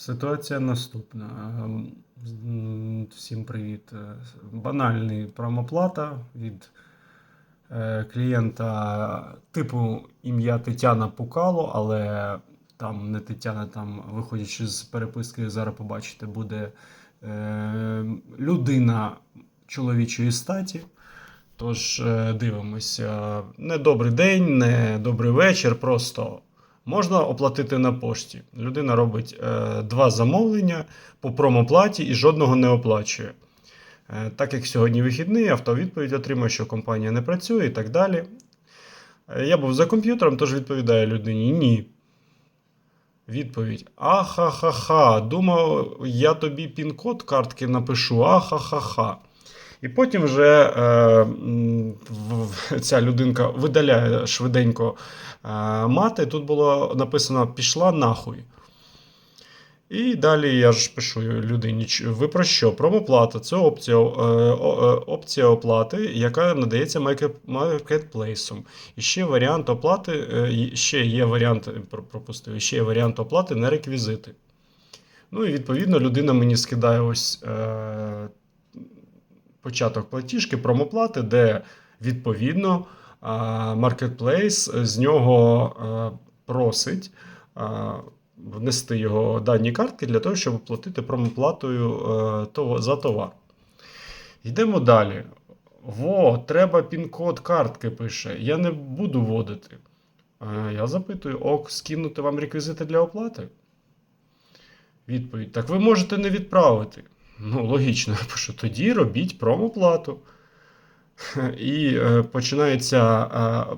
Ситуація наступна. Ем, Всім привіт. Е, Банальний промоплата від е, клієнта типу ім'я Тетяна Пукало, але там не Тетяна, там, виходячи з переписки, зараз побачите, буде е, людина чоловічої статі. Тож дивимося. Не добрий день, не добрий вечір, просто можна оплатити на пошті. Людина робить е, два замовлення по промоплаті і жодного не оплачує. Е, так як сьогодні вихідний, автовідповідь отримує, що компанія не працює і так далі. Е, я був за комп'ютером, тож відповідаю людині: ні. Відповідь: Ахахаха. Думав, я тобі пін-код картки напишу. Ахахаха. І потім вже е, ця людинка видаляє швиденько е, мати. Тут було написано пішла нахуй. І далі я ж пишу людині: ви про що? Промоплата це опція, е, е, опція оплати, яка надається маркетплейсом. І ще варіант оплати, е, ще є варіант, пропустив, ще є варіант оплати на реквізити. Ну і відповідно людина мені скидає ось початок платіжки, промоплати, де відповідно а, маркетплейс з нього е, просить е, внести його дані картки для того, щоб оплатити промоплатою е, за товар. Йдемо далі. Во, треба пін-код картки пише. Я не буду вводити. Е, Я запитую: ок, скинути вам реквізити для оплати? Відповідь: Так ви можете не відправити. Ну, логічно, пишу, тоді робіть промоплату. І е, починається е,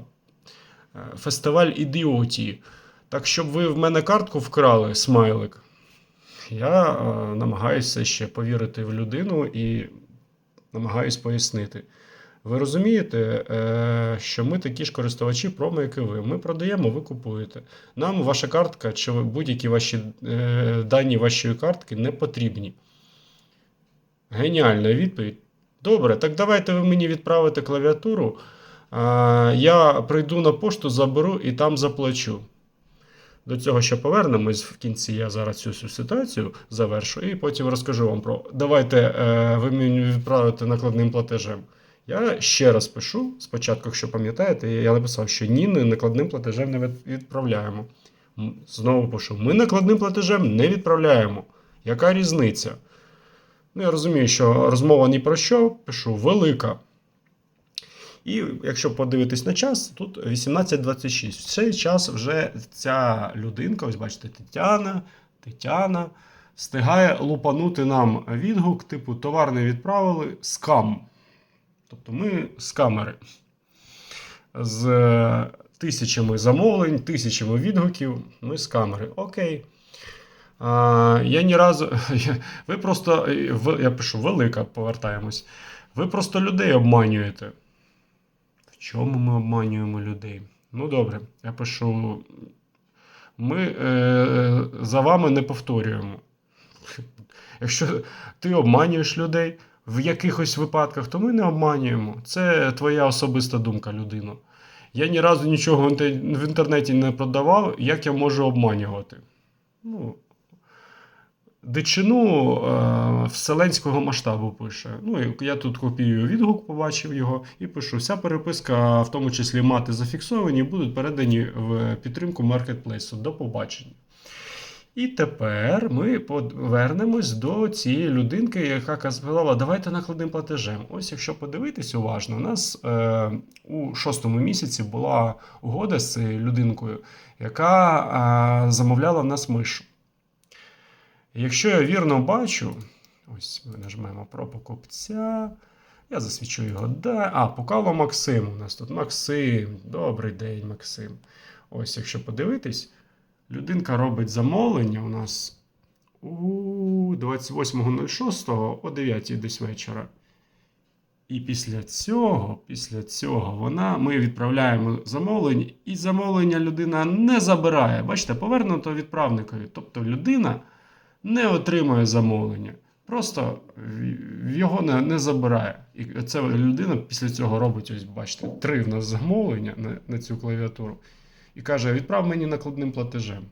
е, фестиваль ідіотії. Так, щоб ви в мене картку вкрали, смайлик. Я намагаюся ще повірити в людину і намагаюсь пояснити. Ви розумієте, що ми такі ж користувачі промо, як і ви. Ми продаємо, ви купуєте. Нам ваша картка чи будь-які ваші дані вашої картки не потрібні. Геніальна відповідь. Добре, так давайте ви мені відправите клавіатуру. Я прийду на пошту, заберу і там заплачу. До цього ще повернемось в кінці. Я зараз цю всю ситуацію завершу і потім розкажу вам про. Давайте е, ви мені відправите накладним платежем. Я ще раз пишу спочатку, якщо пам'ятаєте, я написав, що ні, накладним платежем не відправляємо. Знову пишу: ми накладним платежем не відправляємо. Яка різниця? Ну, я розумію, що розмова ні про що, пишу велика. І якщо подивитись на час, тут 18.26. В цей час вже ця людинка, ось бачите, Тетяна, Тетяна, встигає лупанути нам відгук, типу товар не відправили, скам. Тобто ми. З е, тисячами замовлень, тисячами відгуків, ми скамери. Окей. Я ні разу. Ви просто. е, Я пишу велика, повертаємось. Ви просто людей обманюєте. В чому ми обманюємо людей? Ну, добре, я пишу. Ми е, за вами не повторюємо. Якщо ти обманюєш людей в якихось випадках, то ми не обманюємо. Це твоя особиста думка, людино. Я ні разу нічого в інтернеті не продавав, як я можу обманювати. Ну, дичину е, вселенського масштабу пише. Ну, я тут копіюю відгук, побачив його, і пишу: вся переписка, в тому числі мати зафіксовані, будуть передані в підтримку маркетплейсу. До побачення. І тепер ми повернемось до цієї людинки, яка сказала, давайте накладним платежем. Ось якщо подивитись уважно, у нас е, у шостому місяці була угода з цією людинкою, яка е, замовляла в нас мишу. Якщо я вірно бачу, ось ми нажмемо про покупця. Я засвічу його. Да. А, Пукало Максим. У нас тут Максим. Добрий день, Максим. Ось, якщо подивитись, людинка робить замовлення у нас у 28.06 о 9 десь вечора. І після цього, після цього вона, ми відправляємо замовлення, і замовлення людина не забирає. Бачите, повернуто відправникові. Тобто людина не отримує замовлення. Просто його не, не забирає. І ця людина після цього робить, ось бачите, три в нас замовлення на, на цю клавіатуру. І каже: відправ мені накладним платежем.